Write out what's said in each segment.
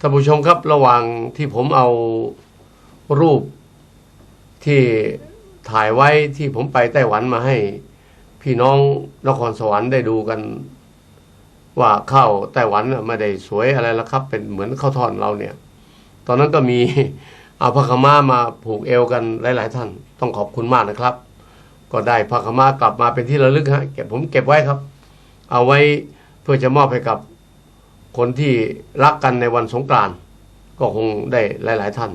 ท่านผู้ชมครับระหว่างที่ผมเอารูปที่ถ่ายไว้ที่ผมไปไต้หวันมาให้ พี่น้องนครสวรรค์ได้ดูกัน ว่าข้าวไต้หวันไม่ได้สวยอะไรล้วครับ เป็นเหมือนข้าวทอดเราเนี่ย ตอนนั้นก็มีเอาผ้าขม้ามาผูกเอวกันหลาย ๆ ท่าน ต้องขอบคุณมากนะครับ ก็ได้ผ้าขม้ากลับมาเป็นที่ระลึกฮะเก็บผมเก็บไว้ครับ เอาไว้เพื่อจะมอบให้กับ คนที่รักกันในวันสงกรานต์ก็คงได้หลาย ๆ ท่าน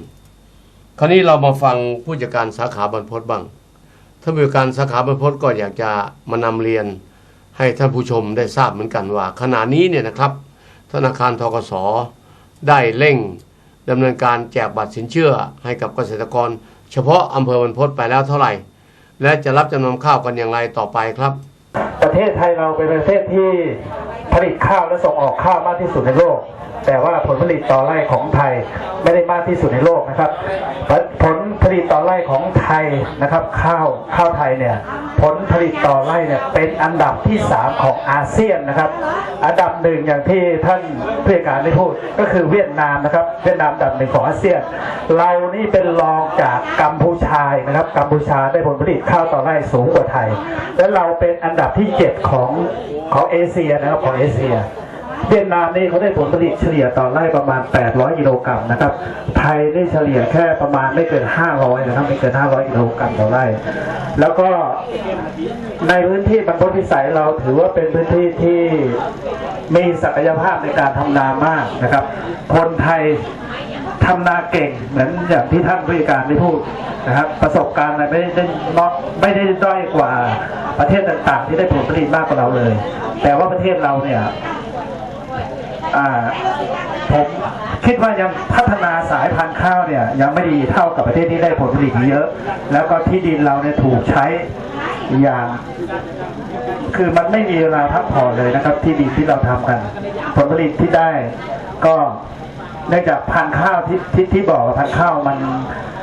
คราวนี้เรามาฟังผู้จัดการสาขาบรรพตบ้างท่านผู้จัดการสาขาบรรพตก็อยากจะมานำเรียนให้ท่านผู้ชมได้ทราบเหมือนกันว่า ขณะนี้เนี่ยนะครับ ธนาคารทกสได้เร่งดำเนินการแจกบัตรสินเชื่อให้กับเกษตรกร เฉพาะอำเภอบรรพตไปแล้วเท่าไหร่ และจะรับจำนำข้าวกันอย่างไรต่อไปครับ ประเทศไทยเราเป็นประเทศที่ ผลิตข้าวและส่งออกข้าวมากที่สุดในโลก แต่ว่าผลผลิตต่อไร่ของไทยไม่ได้มากที่สุดในโลกนะครับผล ผลิตต่อไร่ของไทยนะครับข้าวข้าวไทยเนี่ยผลผลิตต่อไร่เนี่ยเป็นอันดับที่ 3 ของอาเซียนนะครับ อันดับหนึ่งอย่างที่ท่านผู้การได้พูดก็คือเวียดนามนะครับ เวียดนามอันดับหนึ่งของอาเซียน เรานี่เป็นรองจากกัมพูชานะครับกัมพูชาได้ผลผลิตข้าวต่อไร่สูงกว่าไทย และเราเป็นอันดับที่ 7 ของของเอเชียนะครับของเอเชีย เวียดนามนี่เขาได้ผลผลิตเฉลี่ยต่อไร่ประมาณ 800กิโลกรัมนะครับ ไทยได้เฉลี่ยแค่ประมาณไม่เกิน 500นะครับไม่เกิน 500กิโลกรัมต่อไร่ แล้วก็ในพื้นที่บรรพตพิสัยเราถือว่าเป็นพื้นที่ที่มีศักยภาพในการทำนามากนะครับ คนไทยทำนาเก่งเหมือนอย่างที่ท่านผู้การได้พูดนะครับ ประสบการณ์อะไรไม่ได้น้อยไม่ได้ด้อยกว่าประเทศต่างๆ ที่ได้ผลผลิตมากกว่าเราเลย แต่ว่าประเทศเราเนี่ย ผมคิดว่ายังพัฒนาสายพันธุ์ข้าวเนี่ยยังไม่ดีเท่ากับประเทศที่ได้ผลผลิตเยอะ แล้วก็ที่ดินเราเนี่ยถูกใช้อย่าง คือมันไม่มีเวลาพักผ่อนเลยนะครับ ที่ดินที่เราทำกัน ผลผลิตที่ได้ก็เนื่องจากพันธุ์ข้าวที่ที่ที่บอกพันธุ์ข้าวมัน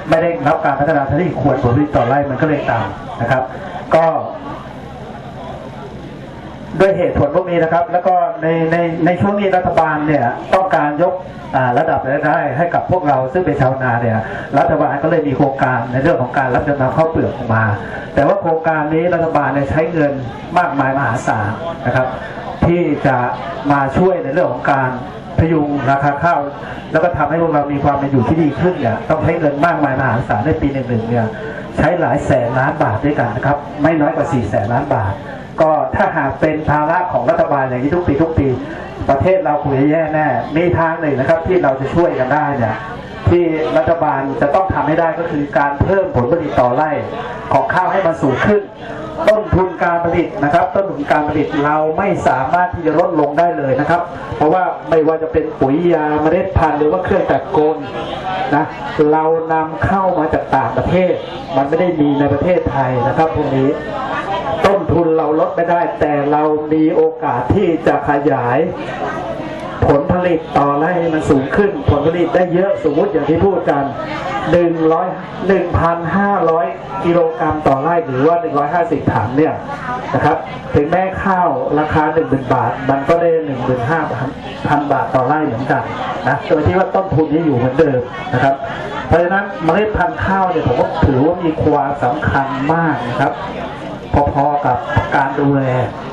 ไม่ได้รับการพัฒนาเท่าที่ควรผลผลิตต่อไร่มันก็เลยต่ำนะครับ ก็ ด้วยเหตุผลพวกนี้นะครับ แล้วก็ในในในช่วงนี้รัฐบาลเนี่ยต้องการยกระดับรายได้ให้กับพวกเราซึ่งเป็นชาวนาเนี่ยรัฐบาลก็เลยมีโครงการในเรื่องของการรับจำนำข้าวเปลือกออกมา แต่ว่าโครงการนี้รัฐบาลเนี่ยใช้เงินมากมายมหาศาลนะครับ ที่จะมาช่วยในเรื่องของการ พยุงราคาข้าวแล้วก็ทำให้พวกเรามีความเป็นอยู่ที่ดีขึ้นเนี่ยต้องใช้เงินมากมายมหาศาลในปีหนึ่งๆเนี่ยใช้หลายแสนล้านบาทด้วยกันนะครับ ไม่น้อยกว่า4แสนล้านบาท ก็ถ้าหากเป็นภาระของรัฐบาลอย่างนี้ทุกปีทุกปี ประเทศเราคงจะแย่แน่มีทางหนึ่งนะครับ ที่เราจะช่วยกันได้เนี่ยที่รัฐบาลจะต้องทำให้ได้ก็คือการเพิ่มผลผลิตต่อไร่ของข้าวให้มันสูงขึ้น ต้นทุนการผลิตนะครับ ต้นทุนการผลิตเราไม่สามารถที่จะลดลงได้เลยนะครับ เพราะว่าไม่ว่าจะเป็นปุ๋ยยาเมล็ดพันธุ์หรือว่าเครื่องจักรกลนะเรานำเข้ามาจากต่างประเทศ มันไม่ได้มีในประเทศไทยนะครับพวกนี้ต้นทุนเราลดไม่ได้ แต่เรามีโอกาสที่จะขยาย ผลผลิตต่อไร่ให้มันสูงขึ้น ผลผลิตได้เยอะสมมติอย่างที่พูดกัน100 1,500กิโลกรัมต่อไร่หรือว่า150ถังเนี่ยนะครับ ถึงแม้ข้าวราคา10,000บาท มันก็ได้15,000บาทต่อไร่เหมือนกันนะโดยที่ว่าต้นทุนนี้อยู่เหมือนเดิมนะครับ เพราะฉะนั้นเมล็ดพันธุ์ข้าวเนี่ยผมก็ถือว่ามีความสำคัญมากนะครับ พอๆกับการดูแล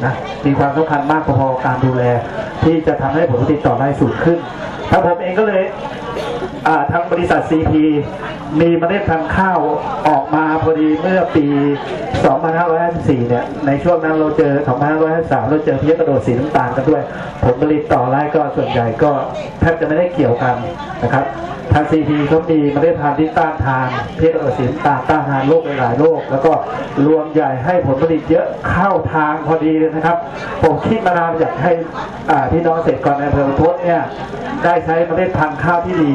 นะมีความสำคัญมากพอๆกับการดูแล ที่จะทำให้ผลผลิตต่อไร่สูงขึ้นทางผมเองก็เลยอ่าทางบริษัท CP มีเมล็ดพันธุ์ข้าวออกมาพอดีเมื่อปี 2554 เนี่ย ในช่วงนั้นเราเจอ 2553 เราเจอเพี้ยกระโดดสีน้ำตาลกันด้วย ผลผลิตต่อไร่ก็ส่วนใหญ่ก็แทบจะไม่ได้เกี่ยวกันนะครับาง CP เขามีเมล็ดพันธุ์ที่ต้านทานเพี้ยกระโดดสีน้ำตาต้านทานโรคหลายๆโรคแล้วก็รวมใหญ่ให้ผลผลิตเยอะเข้าทางพอดีเลยนะครับ ผมคิดมานานอยากให้พี่น้องเกษตรกรในอำเภอพทเนี่ยได้ใช้เมล็ดพันธุ์ข้าวที่ดี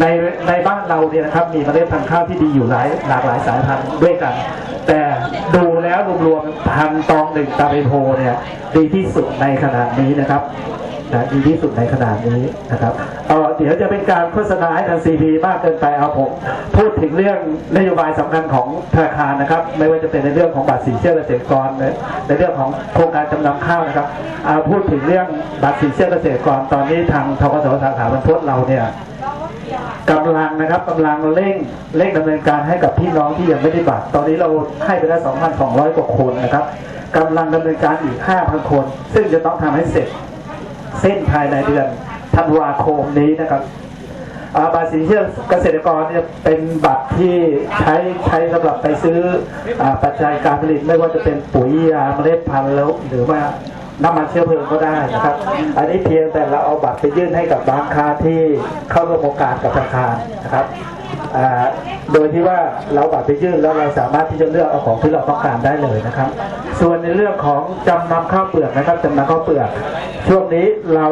ในในบ้านเราเนี่ยนะครับมีเมล็ดพันธุ์ข้าวที่ดีอยู่หลายหลากหลายสายพันธุ์ด้วยกัน แต่ดูแล้วรวมๆพันตองหนึ่งตาเบโพเนี่ยดีที่สุดในขนาดนี้นะครับนะดีที่สุดในขนาดนี้นะครับเออ เดี๋ยวจะเป็นการโฆษณาให้ทางซีพีมากเกินไปเอาผม พูดถึงเรื่องนโยบายสำคัญของธนาคารนะครับ ไม่ว่าจะเป็นในเรื่องของบัตรสินเชื่อเกษตรกรในในเรื่องของโครงการจำนำข้าวนะครับอ่าพูดถึงเรื่องบัตรสินเชื่อเกษตรกรตอนนี้ทางทกสสาขาบรรพตเราเนี่ยกำลังนะครับกำลังเร่งเร่งดำเนินการให้กับพี่น้องที่ยังไม่ได้บัตร ตอนนี้เราให้ไปแล้2,200 กว่าคนนะครับกำลังดำเนินการอีก 5,000 คน ซึ่งจะต้องทำให้เสร็จเส้นภายในเดือน ธันวาคมนี้นะครับอ่าบัตรสินเชื่อเกษตรกรเนี่ยเป็นบัตรที่ใช้ใช้สำหรับไปซื้ออปัจจัยการผลิตไม่ว่าจะเป็นปุ๋ยยาเมล็ดพันธุ์แล้ว หรือว่าน้ำมันเชื้อเพลิงก็ได้นะครับ อันนี้เพียงแต่เราเอาบัตรไปยื่นให้กับร้านค้าที่เข้าร่วมโครงการกับธนาคารนะครับโดยที่ว่าเราบัตรไปยื่นแล้วเราสามารถที่จะเลือกเอาของที่เราต้องการได้เลยนะครับ ส่วนในเรื่องของจำนำข้าวเปลือกนะครับจำนำข้าวเปลือก ช่วงนี้เรา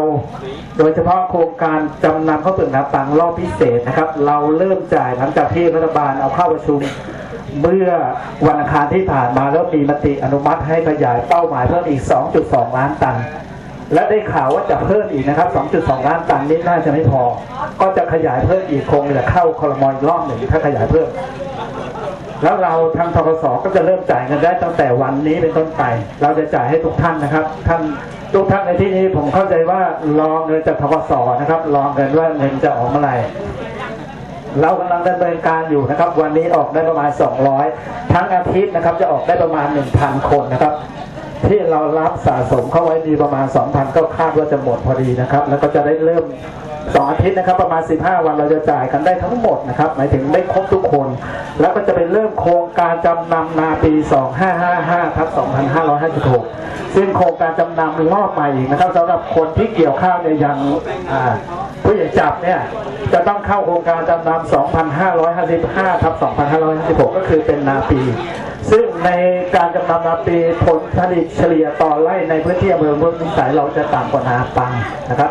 โดยเฉพาะโครงการจำนำข้าวเปลือกนาปังรอบพิเศษนะครับ เราเริ่มจ่ายหลังจากที่รัฐบาลเอาเข้าประชุม เมื่อวันอังคารที่ผ่านมาแล้วมีมติอนุมัติให้ขยายเป้าหมายเพิ่มอีก 2.2 ล้านตัน และได้ข่าวว่าจะเพิ่มอีกนะครับ 2.2 ล้านตันนี้น่าจะไม่พอ ก็จะขยายเพิ่มอีกคงจะเข้าคอรมอยรอบหนึ่งถ้าขยายเพิ่ม แล้วเราทางทกสก็จะเริ่มจ่ายเงินได้ตั้งแต่วันนี้เป็นต้นไป เราจะจ่ายให้ทุกท่านนะครับ ท่าน ทุกท่านในที่นี้ผมเข้าใจว่ารอเงินจากทกสนะครับ รอเงินว่าเงินจะออกเมื่อไหร่เรากำลังดำเนินการอยู่นะครับ วันนี้ออกได้ประมาณ 200 ทั้งอาทิตย์นะครับ จะออกได้ประมาณ 1,000 คนนะครับ ที่เรารับสะสมเข้าไว้มีประมาณ 2,000 ก็คาดว่าจะหมดพอดีนะครับ แล้วก็จะได้เริ่ม 2ออาทิตย์นะครับประมาณ 15 วันเราจะจ่ายกันได้ทั้งหมดนะครับหมายถึงได้ครบทุกคน แล้วก็จะเป็นเริ่มโครงการจำนำนาปี 2555ทับ2556 ซึ่งโครงการจำนำรอบใหม่อีกนะครับสำหรับคนที่เกี่ยวข้าวเนี่ยยังผู้ใหญ่จับเนี่ยจะต้องเข้าโครงการจำนำ2,555ทับ2,556 ก็คือเป็นนาปี ซึ่งในการจำนำนาปีผลผลิตเฉลี่ยต่อไร่ในพื้นที่อำเภอเมืองพิสัยเราจะต่ำกว่านาปังนะครับ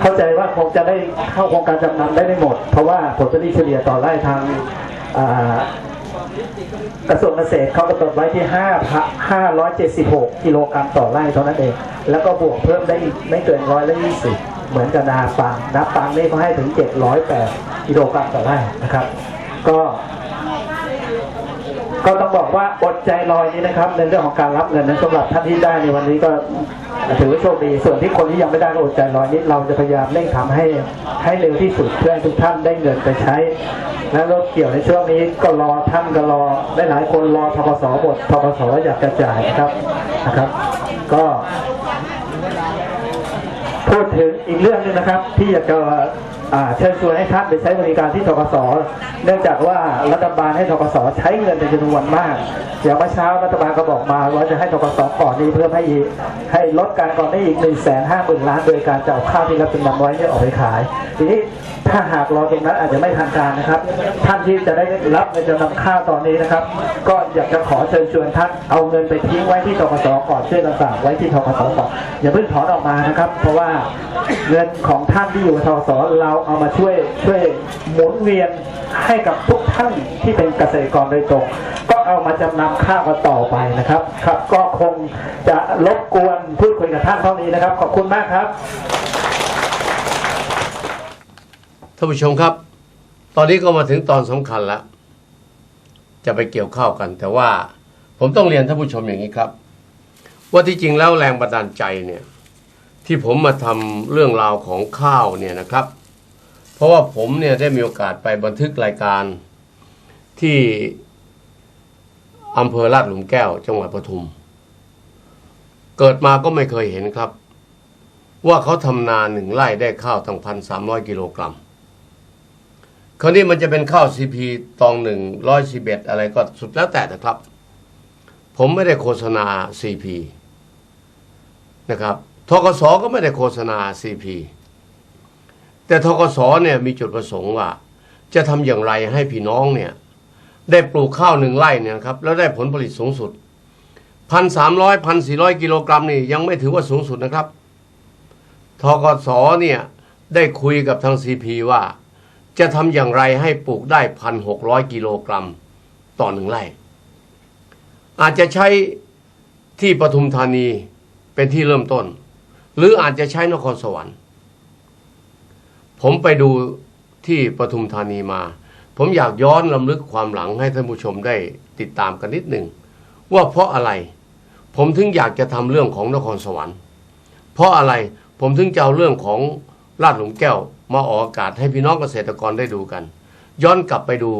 เข้าใจว่าคงจะได้เข้าโครงการจำนำได้ไม่หมด เพราะว่าผลผลิตเฉลี่ยต่อไร่ทางกระทรวงเกษตรเขากำหนดไว้ที่ 5 576 กิโลกรัมต่อไร่เท่านั้นเอง แล้วก็บวกเพิ่มได้อีกไม่เกินร้อยละ20เหมือนกับนาปังนาปังนี่เขาให้ถึง 708 กิโลกรัมต่อไร่นะครับ ก็ ก็ต้องบอกว่าอดใจรอยนี้นะครับ ในเรื่องของการรับเงินนั้นสำหรับท่านที่ได้ในวันนี้ก็ถือว่าโชคดีส่วนที่คนที่ยังไม่ได้ก็อดใจรอยนี้ เราจะพยายามเร่งทำให้ให้เร็วที่สุดเพื่อให้ทุกท่านได้เงินไปใช้ และรถเกี่ยวในช่วงนี้ก็รอท่านก็รอได้หลายคนรอทกสบททกสอยากจะจ่ายนะครับนะครับ ก็พูดถึงอีกเรื่องหนึงนะครับ ที่อยากจะ เชิญชวนให้ท่านไปใช้บริการที่ทกสเนื่องจากว่ารัฐบาลให้ทกสใช้เงินเป็นจำนวนมาก อย่างเมื่อเช้ารัฐบาลก็บอกมาว่าจะให้ทกสก่อนนี้เพิ่มให้อีกให้ลดการก่อนได้อีก1นึ่งแสนห้าหมื่นล้านโดยการจะเอาข้าวที่รับจำนำไว้เนี่ยออกไปขาย ทีนี้ถ้าหากรอตรงนั้นอาจจะไม่ทันการนะครับ ท่านที่จะได้รับเงินจำนำข้าวตอนนี้นะครับ ก็อยากจะขอเชิญชวนท่านเอาเงินไปทิ้งไว้ที่ทกสก่อนเชื่อต่างๆไว้ที่ทกสก่อนอย่าเพิ่งถอนออกมานะครับ เพราะว่า เงินของท่านที่อยู่ทสเราเอามาช่วยช่วยหมุนเวียนให้กับทุกท่านที่เป็นเกษตรกรโดยตรง ก็เอามาจำนำข้าวกันต่อไปนะครับ ครับ ก็คงจะรบกวนพูดคุยกับท่านเท่านี้นะครับ ขอบคุณมากครับท่านผู้ชมครับ ตอนนี้ก็มาถึงตอนสำคัญแล้ว จะไปเกี่ยวข้าวกัน แต่ว่าผมต้องเรียนท่านผู้ชมอย่างนี้ครับ ว่าที่จริงแล้วแรงบันดาลใจเนี่ย ที่ผมมาทำเรื่องราวของข้าวเนี่ยนะครับ เพราะว่าผมเนี่ยได้มีโอกาสไปบันทึกรายการที่อำเภอลาดหลุมแก้ว จังหวัดปทุม เกิดมาก็ไม่เคยเห็นครับ ว่าเขาทำนาหนึ่งไร่ได้ข้าวตั้งพันสามร้อยกิโลกรัมคราวนี้มันจะเป็นข้าวซีพีตองหนึ่งร้อยสิบเอ็ดอะไรก็สุดแล้วแต่นะครับ ผมไม่ได้โฆษณาซีพีนะครับ ทกสก็ไม่ได้โฆษณาซีพีแต่ทกสเนี่ยมีจุดประสงค์ว่า จะทำอย่างไรให้พี่น้องเนี่ย ได้ปลูกข้าวหนึ่งไร่เนี่ยครับ แล้วได้ผลผลิตสูงสุดพันสามร้อยพันสี่ร้อยกิโลกรัมนี่ยังไม่ถือว่าสูงสุดนะครับทกสเนี่ยได้คุยกับทางซีพีว่า จะทำอย่างไรให้ปลูกได้พันหกร้อยกิโลกรัมต่อหนึ่งไร่ อาจจะใช้ที่ปทุมธานีเป็นที่เริ่มต้น หรืออาจจะใช้นครสวรรค์ ผมไปดูที่ปทุมธานีมา ผมอยากย้อนลำลึกความหลังให้ท่านผู้ชมได้ติดตามกันนิดหนึ่ง ว่าเพราะอะไร ผมถึงอยากจะทำเรื่องของนครสวรรค์ เพราะอะไรผมถึงจะเอาเรื่องของลาดหลุมแก้วมาออกอากาศให้พี่น้องเกษตรกรได้ดูกัน ย้อนกลับไปดู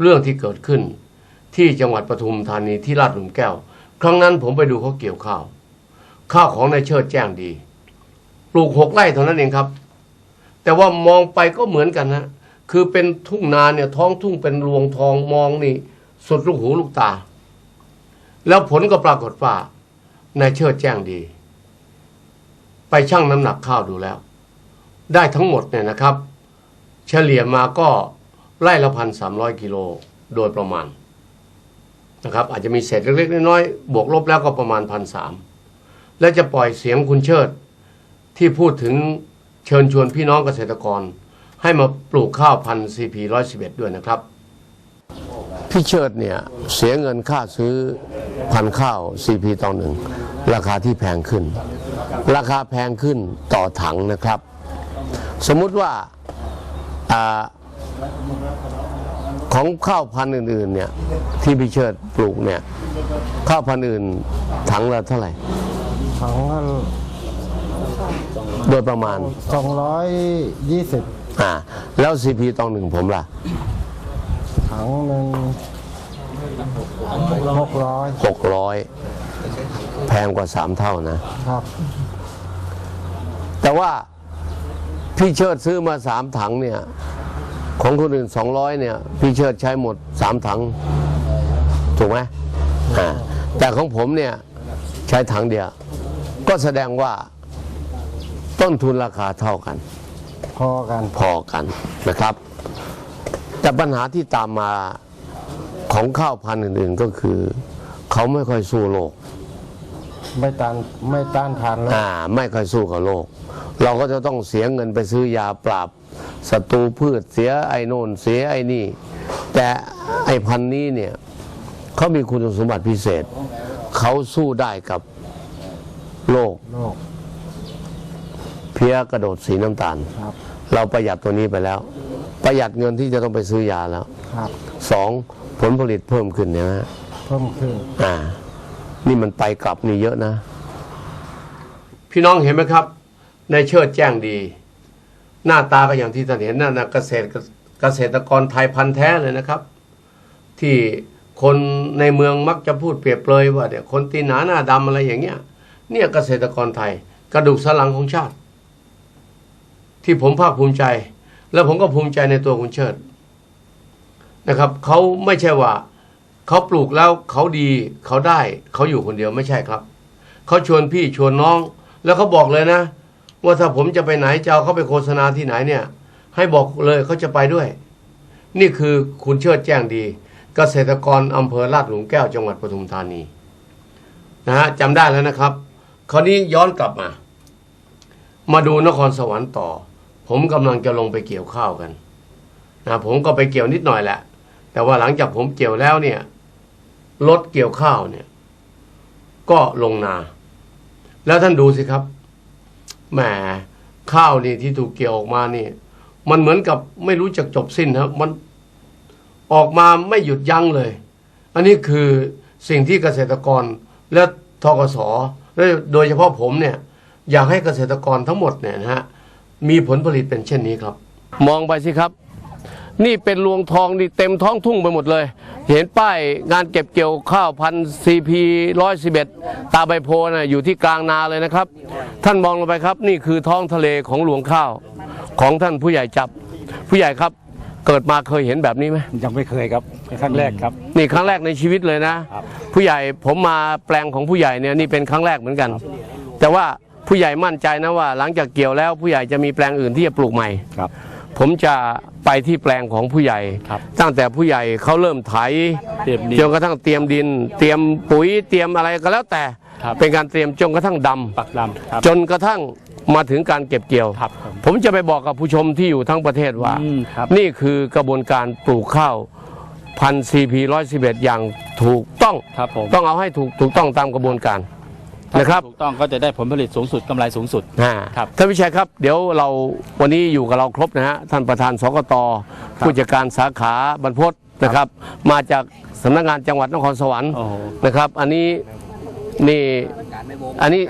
เรื่องที่เกิดขึ้น ที่จังหวัดปทุมธานีที่ลาดหลุมแก้ว ครั้งนั้นผมไปดูเขาเกี่ยวข้าว ข้าวของนายเชิดแจ้งดี ปลูกหกไร่เท่านั้นเองครับ แต่ว่ามองไปก็เหมือนกันนะคือเป็นทุ่งนาเนี่ยท้องทุ่งเป็นรวงทองมองนี่ สุดลูกหูลูกตา แล้วผลก็ปรากฏว่านายเชิดแจ้งดี ไปชั่งน้ำหนักข้าวดูแล้ว ได้ทั้งหมดเนี่ยนะครับ เฉลี่ยมาก็ไร่ละพันสามร้อยกิโลโดยประมาณนะครับ อาจจะมีเศษเล็กๆน้อยๆบวกลบแล้วก็ประมาณพันสามและจะปล่อยเสียงคุณเชิด ที่พูดถึงเชิญชวนพี่น้องเกษตรกร ให้มาปลูกข้าวพันธุ์ CP 111 ด้วยนะครับ พี่เชิดเนี่ย เสียเงินค่าซื้อพันธุ์ข้าว CP ต่อหนึ่ง ราคาที่แพงขึ้น ราคาแพงขึ้นต่อถังนะครับ สมมุติว่าอของข้าวพันธุ์อื่นๆเนี่ยที่พี่เชิดปลูกเนี่ยข้าวพันธุ์อื่นถังละเท่าไหร่ถังละ โดยประมาณสองร้อยยี่สิบอ่า แล้วซีพีตองหนึ่งผมล่ะ ถังหนึ่งหกร้อยหกร้อยแพงกว่าสามเท่านะ ครับ แต่ว่าพี่เชิดซื้อมาสามถังเนี่ย ของคนอื่นสองร้อยเนี่ย พี่เชิดใช้หมดสามถัง ถูกไหมอ่าแต่ของผมเนี่ย ใช้ถังเดียว ก็แสดงว่า ต้นทุนราคาเท่ากัน พอกันพอกันนะครับ แต่ปัญหาที่ตามมาของข้าวพันธุ์อื่นๆก็คือ เขาไม่ค่อยสู้โลกไม่ต้านไม่ต้านทานแล้วอ่าไม่ค่อยสู้กับโลก เราก็จะต้องเสียเงินไปซื้อยาปราบศัตรูพืชเสียไอ้โน่นเสียไอ้นี่ แต่ไอ้พันธุ์นี้เนี่ยเขามีคุณสมบัติพิเศษ เขาสู้ได้กับโลก โลก เพี้ยกระโดดสีน้ำตาลครับเราประหยัดตัวนี้ไปแล้ว ประหยัดเงินที่จะต้องไปซื้อยาแล้วครับสองผลผลิตเพิ่มขึ้นเนี่ยนะเพิ่มขึ้นอ่า นี่มันไปกลับนี่เยอะนะ พี่น้องเห็นไหมครับ ในเชิดแจ้งดี หน้าตาก็อย่างที่ท่านเห็นนั่นนะเกษตรเกษตรกรไทยพันธุ์แท้เลยนะครับ ที่คนในเมืองมักจะพูดเปรียบเปรยว่าเนี่ยคนตีนหนาหน้าดำอะไรอย่างเงี้ย เนี่ยเกษตรกรไทย กระดูกสันหลังของชาติ ที่ผมภาคภูมิใจ แล้วผมก็ภูมิใจในตัวคุณเชิดนะครับเขาไม่ใช่ว่าเขาปลูกแล้วเขาดีเขาได้เขาอยู่คนเดียวไม่ใช่ครับเขาชวนพี่ชวนน้อง แล้วเขาบอกเลยนะ ว่าถ้าผมจะไปไหนจะเอาเขาไปโฆษณาที่ไหนเนี่ย ให้บอกเลยเขาจะไปด้วย นี่คือคุณเชิดแจ้งดี เกษตรกรอำเภอลาดหลุมแก้วจังหวัดปทุมธานีนะฮะจำได้แล้วนะครับ คราวนี้ย้อนกลับมา มาดูนครสวรรค์ต่อ ผมกำลังจะลงไปเกี่ยวข้าวกันนะผมก็ไปเกี่ยวนิดหน่อยแหละ แต่ว่าหลังจากผมเกี่ยวแล้วเนี่ยรถเกี่ยวข้าวเนี่ย ก็ลงนา แล้วท่านดูสิครับแหมข้าวนี่ที่ถูกเกี่ยวออกมานี่ มันเหมือนกับไม่รู้จักจบสิ้นครับ มันออกมาไม่หยุดยั้งเลย อันนี้คือสิ่งที่เกษตรกรและทกสและโดยเฉพาะผมเนี่ย อยากให้เกษตรกรทั้งหมดเนี่ยนะฮะ มีผลผลิตเป็นเช่นนี้ครับ มองไปสิครับ นี่เป็นรวงทองนี่เต็มท้องทุ่งไปหมดเลย เห็นป้ายงานเก็บเกี่ยวข้าวพันซีพีร้อยสิบเอ็ดตาใบโพนะอยู่ที่กลางนาเลยนะครับ ท่านมองลงไปครับ นี่คือท้องทะเลของหลวงข้าวของท่านผู้ใหญ่จับ ผู้ใหญ่ครับเกิดมาเคยเห็นแบบนี้ไหมยังไม่เคยครับเป็นครั้งแรกครับ นี่ครั้งแรกในชีวิตเลยนะครับผู้ใหญ่ผมมาแปลงของผู้ใหญ่เนี่ยนี่เป็นครั้งแรกเหมือนกัน แต่ว่า ผู้ใหญ่มั่นใจนะว่า หลังจากเกี่ยวแล้วผู้ใหญ่จะมีแปลงอื่นที่จะปลูกใหม่ครับ ผมจะไปที่แปลงของผู้ใหญ่ ครับตั้งแต่ผู้ใหญ่เขาเริ่มไถเตรียมดินจนกระทั่งเตรียมดิน เตรียมปุ๋ยเตรียมอะไรก็แล้วแต่ ครับ เป็นการเตรียมจนกระทั่งดำ ปักดำครับ จนกระทั่งมาถึงการเก็บเกี่ยว ครับผมผมจะไปบอกกับผู้ชมที่อยู่ทั้งประเทศว่า อืมครับ นี่คือกระบวนการปลูกข้าวพันซีพีร้อยสิบเอ็ดอย่างถูกต้อง ครับผม ต้องเอาให้ถูกถูกต้องตามกระบวนการถ้า นะครับ ถูกต้องก็จะได้ผลผลิตสูงสุดกำไรสูงสุด อ่าครับ ท่านวิชัยครับ เดี๋ยวเราวันนี้อยู่กับเราครบนะฮะท่านประธานสกตผู้จัดการสาขาบรรพตนะครับ มาจากสำนักงานจังหวัดนครสวรรค์โอ้โห นะครับ อันนี้นี่อันนี้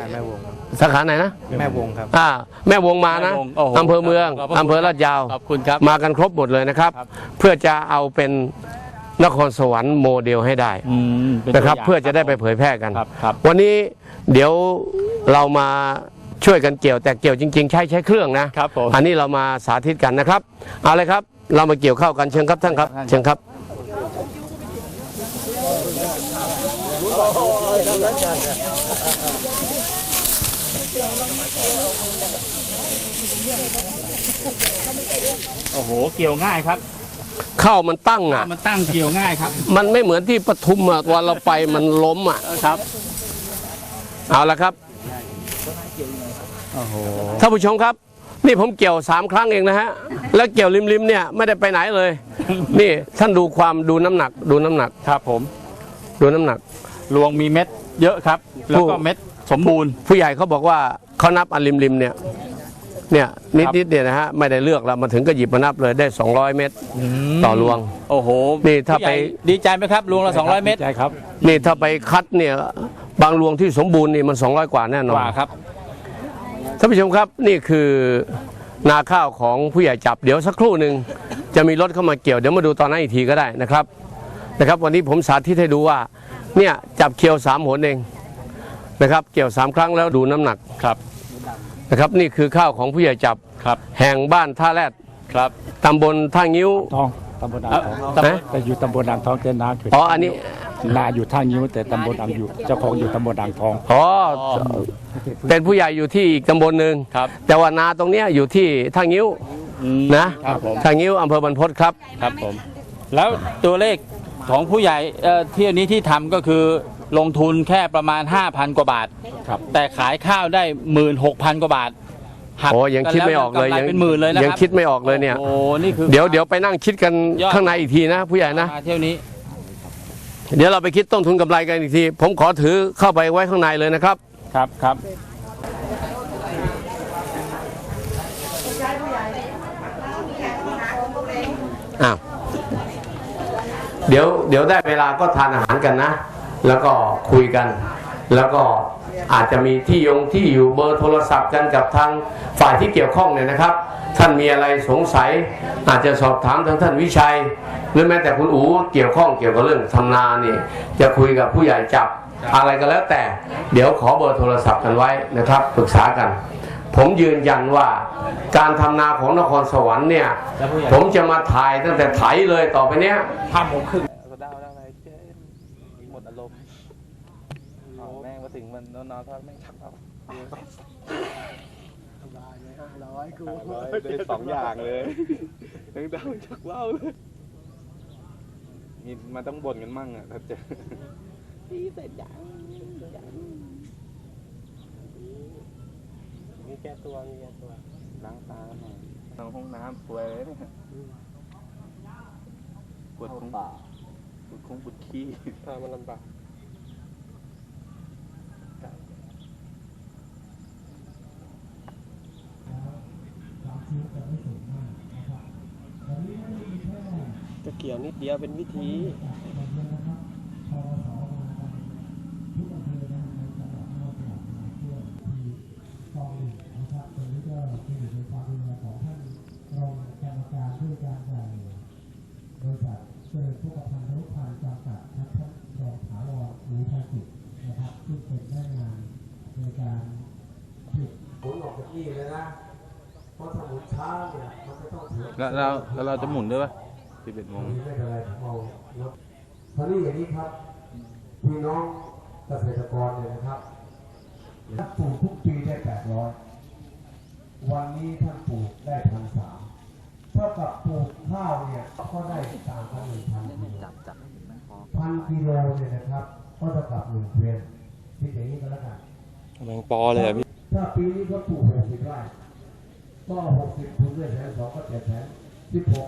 สาขาไหนนะแม่วงครับ อ่าแม่วงมานะแม่วงโอ้โหอำเภอเมืองขอบพระคุณอำเภอลาดยาว ขอบคุณครับ มากันครบหมดเลยนะครับครับเพื่อจะเอาเป็นนครสวรรค์โมเดลให้ได้ อืมป็นะครับตัวย่าง เพื่อจะได้ไปเผยแพร่กัน ครับครับวันนี้ เดี๋ยวเรามาช่วยกันเกี่ยวแต่เกี่ยวจริง ๆ ใช้ใช้เครื่องนะครับผม อันนี้เรามาสาธิตกันนะครับ เอาเลยครับ เรามาเกี่ยวเข้ากันเชิญครับท่านครับท่านครับ เชิญครับ โอ้โห เกี่ยวง่ายครับเข้ามันตั้งอะ มันตั้งเกี่ยวง่ายครับ มันไม่เหมือนที่ปทุมอะวันเราไปมันล้มอะ ครับ เอาละครับโอ้โหท่านผู้ชมครับ นี่ผมเกี่ยวสามครั้งเองนะฮะ แล้วเกี่ยวริมๆเนี่ยไม่ได้ไปไหนเลย นี่ท่านดูความดูน้ำหนัก ดูน้ำหนัก ครับผมดูน้ำหนัก รวงมีเม็ดเยอะครับ แล้วก็เม็ดสมบูรณ์ ผู้ใหญ่เขาบอกว่าเขานับอันริมๆเนี่ยเนี่ยนิดๆเนี่ยนะฮะไม่ได้เลือกแล้วมาถึงก็หยิบมานับเลยได้ 200 เมตรต่อรวง โอ้โหนี่ถ้าไปผู้ใหญ่ดีใจไหมครับรวงละ200 เม็ดใช่ครับนี่ถ้าไปคัดเนี่ย บางรวงที่สมบูรณ์นี่มัน 200 กว่าแน่นอกนว่าครับท่านผู้ชมครับนี่คือนาข้าวของผู้ใหญ่จับเดี๋ยวสักครู่หนึ่งจะมีรถเข้ามาเกี่ยวเดี๋ยวมาดูตอนนั้นอีกทีก็ได้นะครับนะครับ วันนี้ผมสาธิตให้ดูว่าเนี่ยจับเคียวสามหนเองนะครับเกี่ยวสามครั้งแล้วดูน้ำหนักครับนะครับ นี่คือข้าวของผู้ใหญ่จับครับ แห่งบ้านท่าแรดครับตำบลท่างิ้วทองตำบลอ่างเอ้าทองตำบลนะแต่อยู่ตำบลอ่างทองแต่นาอยู่อ๋ออันนี้ นาอยู่ท่างิ้วแต่ตำบลอ่างอยู่เจ้าของอยู่ตำบลอ่างทองอ๋อเป็นผู้ใหญ่อยู่ที่อีกตำบลหนึ่งครับ แต่ว่านาตรงเนี้ยอยู่ที่ท่างิ้วอืมนะครับผมท่างิ้วอำเภอบรรพตครับครับผม แล้วตัวเลขของผู้ใหญ่เอ่อเที่ยวนี้ที่ทำก็คือลงทุนแค่ประมาณ 5,000 กว่าบาทครับแต่ขายข้าวได้ 16,000 กว่าบาทหักโอ้ยังคิดไม่ออกเลยกำไรยังเป็นหมื่นเลยนะครับยังคิดไม่ออกเลยเนี่ยโอ้โหนี่คือเดี๋ยวเดี๋ยวไปนั่งคิดกันยอดข้างในอีกทีนะ ผู้ใหญ่นะมาเที่ยวนี้ เดี๋ยวเราไปคิดต้นทุนกำไรกันอีกที ผมขอถือเข้าไปไว้ข้างในเลยนะครับ ครับครับอ้าวเดี๋ยวเดี๋ยวได้เวลาก็ทานอาหารกันนะ แล้วก็คุยกัน แล้วก็อาจจะมีที่ยงที่อยู่เบอร์โทรศัพท์กันกับทางฝ่ายที่เกี่ยวข้องเนี่ยนะครับ ท่านมีอะไรสงสัย อาจจะสอบถามทางท่านวิชัย หรือแม้แต่คุณอูเกี่ยวข้องเกี่ยวกับเรื่องทำนานี่ จะคุยกับผู้ใหญ่จับอะไรก็แล้วแต่ เดี๋ยวขอเบอร์โทรศัพท์กันไว้นะครับปรึกษากัน ผมยืนยันว่าการทำนาของนครสวรรค์เนี่ย ผมจะมาถ่ายตั้งแต่ไถเลยต่อไปเนี้ยห้าโมงครึ่งก็ดาวได้อะไรเจ๊หมดอารมณ์อ๋อแม่งมาถึงมันนอนๆทอดแม่งชักเอาได้สองอย่างเลยทั้งดาวชักว่าวเลยมีมันต้องบ่นกันมั่งอะถ้าเจอพี่เสร็จยังมีแก้ตัวมีแก้ตัวล้างตาหน่อยทางห้องน้ำสวยเลยเนี่ยปวดคงปวดคงปวดขี้ถ้ามันลำบาก เกี่ยวนิดเดียวเป็นวิธีหมุนออกจากนี่เลยนะเพราะถ้าหมุนช้าเนี่ยมันจะต้องถือแล้วเราแล้วเราจะหมุนด้วยปะ สิบเอ็ดโมงไม่เป็นไรผมเอายกคราวนี้อย่างนี้ครับ พี่น้องเกษตรกรเนี่ยนะครับท่านปลูกทุกปีได้แปดร้อยวันนี้ท่านปลูกได้พันสามเท่ากับปลูกข้าวเนี่ยก็ได้ต่างกันหนึ่งพันกิโลพันกิโลเนี่ยนะครับ ก็เท่ากับหนึ่งเกวียนคิดอย่างนี้ก็แล้วกันแมงปอเลยอะพี่ถ้าปีนี้ก็ปลูกหกสิบไร่ก็หกสิบคูณด้วยแสนสองก็เจ็ดแสน สิบหก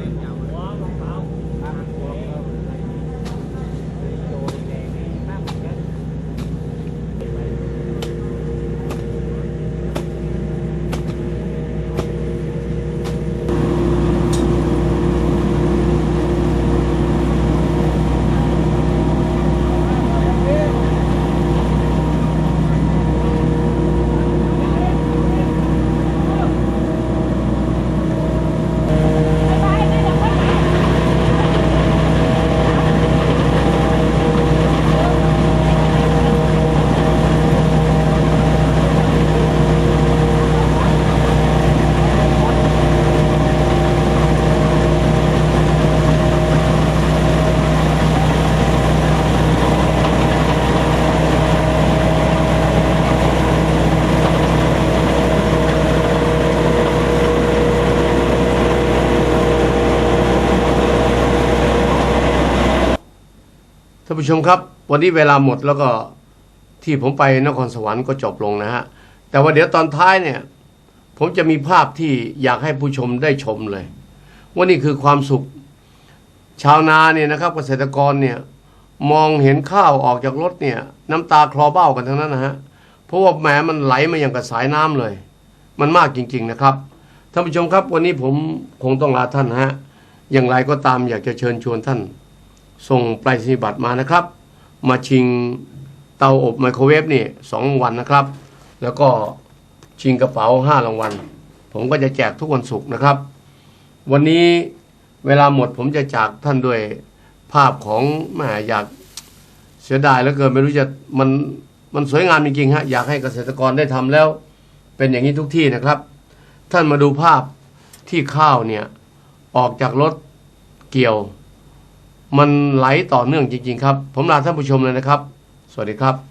ผู้ชมครับ วันนี้เวลาหมดแล้วก็ที่ผมไปนครสวรรค์ก็จบลงนะฮะ แต่ว่าเดี๋ยวตอนท้ายเนี่ย ผมจะมีภาพที่อยากให้ผู้ชมได้ชมเลยว่านี่คือความสุข ชาวนาเนี่ยนะครับเกษตรกรเนี่ยมองเห็นข้าวออกจากรถเนี่ย น้ำตาคลอเบ้ากันทั้งนั้นนะฮะเพราะว่าแหมมันไหลมาอย่างกับสายน้ำเลย มันมากจริง ๆนะครับท่านผู้ชมครับวันนี้ผมคงต้องลาท่านฮะอย่างไรก็ตามอยากจะเชิญชวนท่าน ส่งไปรษณียบัตรมานะครับ มาชิงเตาอบไมโครเวฟนี่สองวัลนะครับ แล้วก็ชิงกระเป๋าห้ารางวัล ผมก็จะแจกทุกวันศุกร์นะครับ วันนี้เวลาหมดผมจะจากท่านด้วยภาพของแหมอยากเสียดายแล้วเกินไม่รู้จะมันมันสวยงามจริงๆฮะอยากให้เกษตรกรได้ทำแล้ว เป็นอย่างนี้ทุกที่นะครับ ท่านมาดูภาพที่ข้าวเนี่ยออกจากรถเกี่ยว มันไหลต่อเนื่องจริง ๆ ครับ ผมลาท่านผู้ชมเลยนะครับ สวัสดีครับ